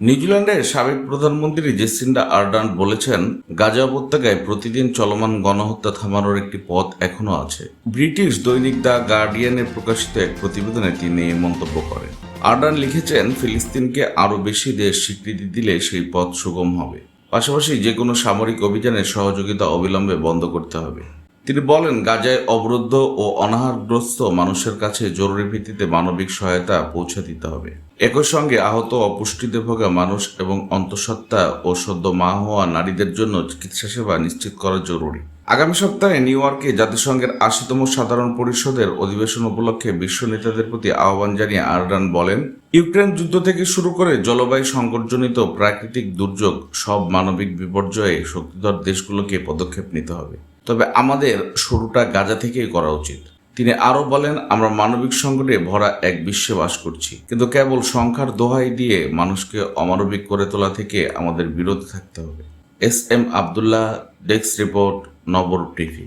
নিউজিল্যান্ডের সাবেক প্রধানমন্ত্রী জেসিন্ডা আর্ডান বলেছেন, গাজা উপত্যকায় প্রতিদিন চলমান গণহত্যা থামানোর একটি পথ এখনও আছে। ব্রিটিশ দৈনিক দ্য গার্ডিয়ানে প্রকাশিত এক প্রতিবেদনে তিনি মন্তব্য করেন। আর্ডান লিখেছেন, ফিলিস্তিনকে আরও বেশি দেশ স্বীকৃতি দিলে সেই পথ সুগম হবে। পাশাপাশি যে কোনো সামরিক অভিযানের সহযোগিতা অবিলম্বে বন্ধ করতে হবে। তিনি বলেন, গাজায় অবরুদ্ধ ও অনাহারগ্রস্ত মানুষের কাছে জরুরি ভিত্তিতে মানবিক সহায়তা পৌঁছে দিতে হবে। একই সঙ্গে আহত অপুষ্টিতে ভোগা মানুষ এবং অন্তঃসত্ত্বা ও সদ্য মা হওয়া নারীদের জন্য চিকিৎসা সেবা নিশ্চিত করা জরুরি। আগামী সপ্তাহে নিউ ইয়র্কে জাতিসংঘের আশিতম সাধারণ পরিষদের অধিবেশন উপলক্ষে বিশ্ব নেতাদের প্রতি আহ্বান জানিয়ে আর্ডান বলেন, ইউক্রেন যুদ্ধ থেকে শুরু করে জলবায়ু সংকটজনিত প্রাকৃতিক দুর্যোগ সব মানবিক বিপর্যয়ে শক্তিধর দেশগুলোকে পদক্ষেপ নিতে হবে। তবে আমাদের শুরুটা গাজা থেকেই করা উচিত। তিনি আরও বলেন, আমরা মানবিক সংকটে ভরা এক বিশ্বে বাস করছি। কিন্তু কেবল সংখ্যার দোহাই দিয়ে মানুষকে অমানবিক করে তোলা থেকে আমাদের বিরত থাকতে হবে। S M Abdullah, desk report নবর TV.